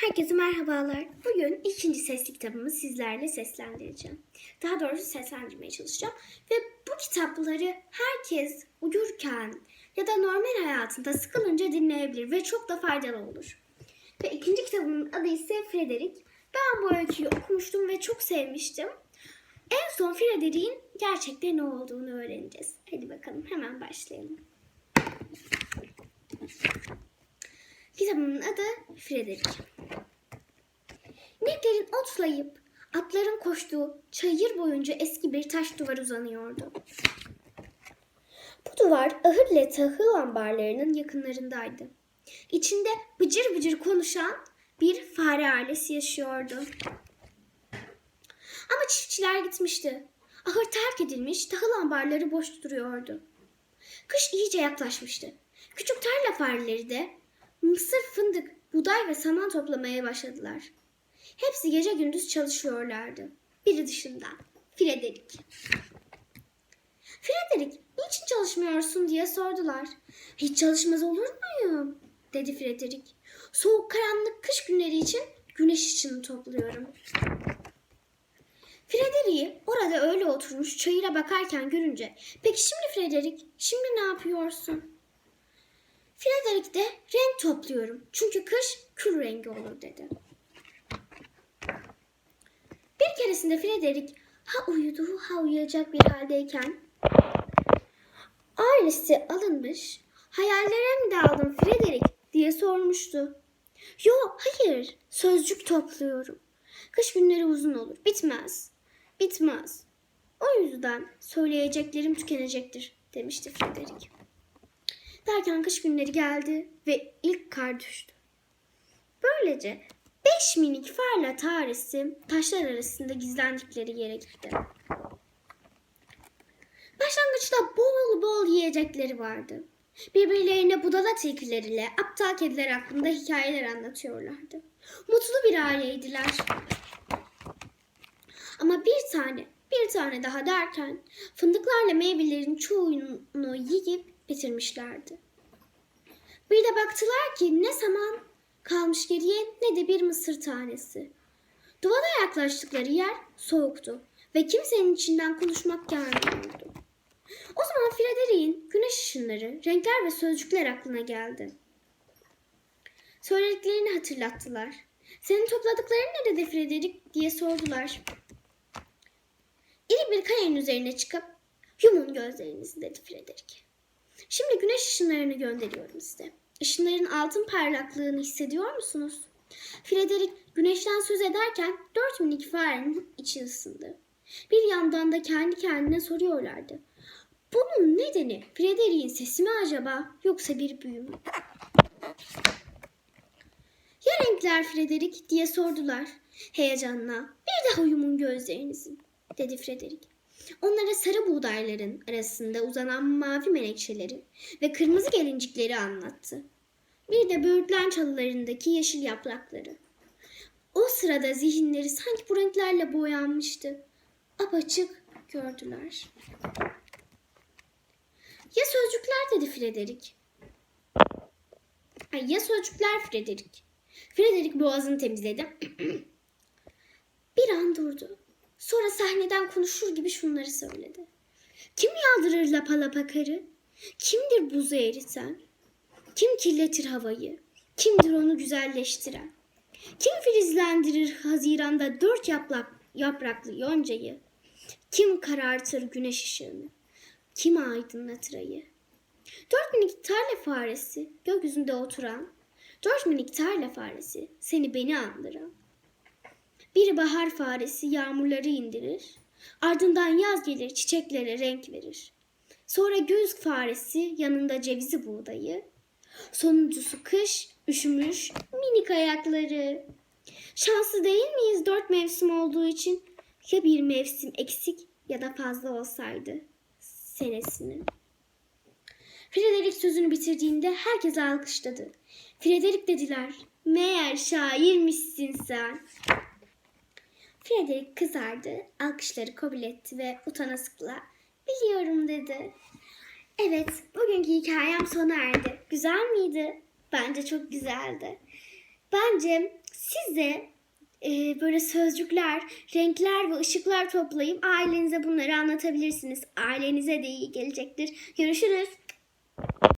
Herkese merhabalar. Bugün ikinci sesli kitabımı sizlerle seslendireceğim. Daha doğrusu seslendirmeye çalışacağım. Ve bu kitapları herkes uyurken ya da normal hayatında sıkılınca dinleyebilir ve çok da faydalı olur. Ve ikinci kitabımın adı ise Frederick. Ben bu öyküyü okumuştum ve çok sevmiştim. En son Frederick'in gerçekten ne olduğunu öğreneceğiz. Hadi bakalım hemen başlayalım. Kitabımın adı Frederick. İneklerin otlayıp atların koştuğu çayır boyunca eski bir taş duvar uzanıyordu. Bu duvar ahır ile tahıl ambarlarının yakınlarındaydı. İçinde bıcır bıcır konuşan bir fare ailesi yaşıyordu. Ama çiftçiler gitmişti. Ahır terk edilmiş, tahıl ambarları boş duruyordu. Kış iyice yaklaşmıştı. Küçük tarla fareleri de mısır, fındık, buğday ve saman toplamaya başladılar. Hepsi gece gündüz çalışıyorlardı. Biri dışında. Frederick. Frederick, niçin çalışmıyorsun diye sordular. Hiç çalışmaz olur muyum? dedi Frederick. Soğuk karanlık kış günleri için güneş ışını topluyorum. Frederick'i orada öyle oturmuş çayıra bakarken görünce peki şimdi Frederick şimdi ne yapıyorsun? Frederick de renk topluyorum çünkü kış kül rengi olur dedi. Bir keresinde Frederick ha uyudu ha uyuyacak bir haldeyken ailesi alınmış hayallere mi daldın Frederick diye sormuştu. Yo hayır sözcük topluyorum. Kış günleri uzun olur bitmez bitmez. O yüzden söyleyeceklerim tükenecektir demişti Frederick. Derken kış günleri geldi ve ilk kar düştü. Böylece beş minik farla tarisi taşlar arasında gizlendikleri yere gitti. Başlangıçta bol bol yiyecekleri vardı. Birbirlerine budala tilkileriyle aptal kediler hakkında hikayeler anlatıyorlardı. Mutlu bir aileydiler. Ama bir tane, bir tane daha derken fındıklarla meyvelerin çoğunu yiyip bitirmişlerdi. Bir de baktılar ki ne saman kalmış geriye ne de bir mısır tanesi. Duvara yaklaştıkları yer soğuktu ve kimsenin içinden konuşmak gelmiyordu. O zaman Frederick'in güneş ışınları, renkler ve sözcükler aklına geldi. Söylediklerini hatırlattılar. Senin topladıkların nerede Frederick diye sordular. İri bir kayanın üzerine çıkıp yumun gözlerinizi dedi Frederick. Şimdi güneş ışınlarını gönderiyorum size. Işınların altın parlaklığını hissediyor musunuz? Frederick güneşten söz ederken dört minik farenin içi ısındı. Bir yandan da kendi kendine soruyorlardı. Bunun nedeni Frederick'in sesi mi acaba yoksa bir büyü mü? Ya renkler Frederick diye sordular heyecanla. Bir daha yumun gözlerinizi dedi Frederick. Onlara sarı buğdayların arasında uzanan mavi menekşeleri ve kırmızı gelincikleri anlattı. Bir de böğürtlen çalılarındaki yeşil yaprakları. O sırada zihinleri sanki bu renklerle boyanmıştı. Apaçık gördüler. Ya sözcükler dedi Frederick. Ay, ya sözcükler Frederick. Frederick boğazını temizledi. bir an durdu. Sonra sahneden konuşur gibi şunları söyledi. Kim yağdırır lapa lapa karı? Kimdir buzu eriten? Kim kirletir havayı? Kimdir onu güzelleştiren? Kim filizlendirir Haziran'da dört yaprak, yapraklı yoncayı? Kim karartır güneş ışığını? Kim aydınlatır ayı? Dört minik tarla faresi gökyüzünde oturan, dört minik tarla faresi seni beni andıran. Bir bahar faresi yağmurları indirir, ardından yaz gelir çiçeklere renk verir. Sonra göz faresi yanında cevizi buğdayı, sonuncusu kış üşümüş minik ayakları. Şanslı değil miyiz dört mevsim olduğu için? Ya bir mevsim eksik ya da fazla olsaydı senesinin. Frederick sözünü bitirdiğinde herkes alkışladı. Frederick dediler. Meğer şairmişsin sen. Frederick kızardı, alkışları kabul etti ve utanasıkla biliyorum dedi. Evet, bugünkü hikayem sona erdi. Güzel miydi? Bence çok güzeldi. Bence Siz de e, böyle sözcükler, renkler ve ışıklar toplayıp ailenize bunları anlatabilirsiniz. Ailenize de iyi gelecektir. Görüşürüz.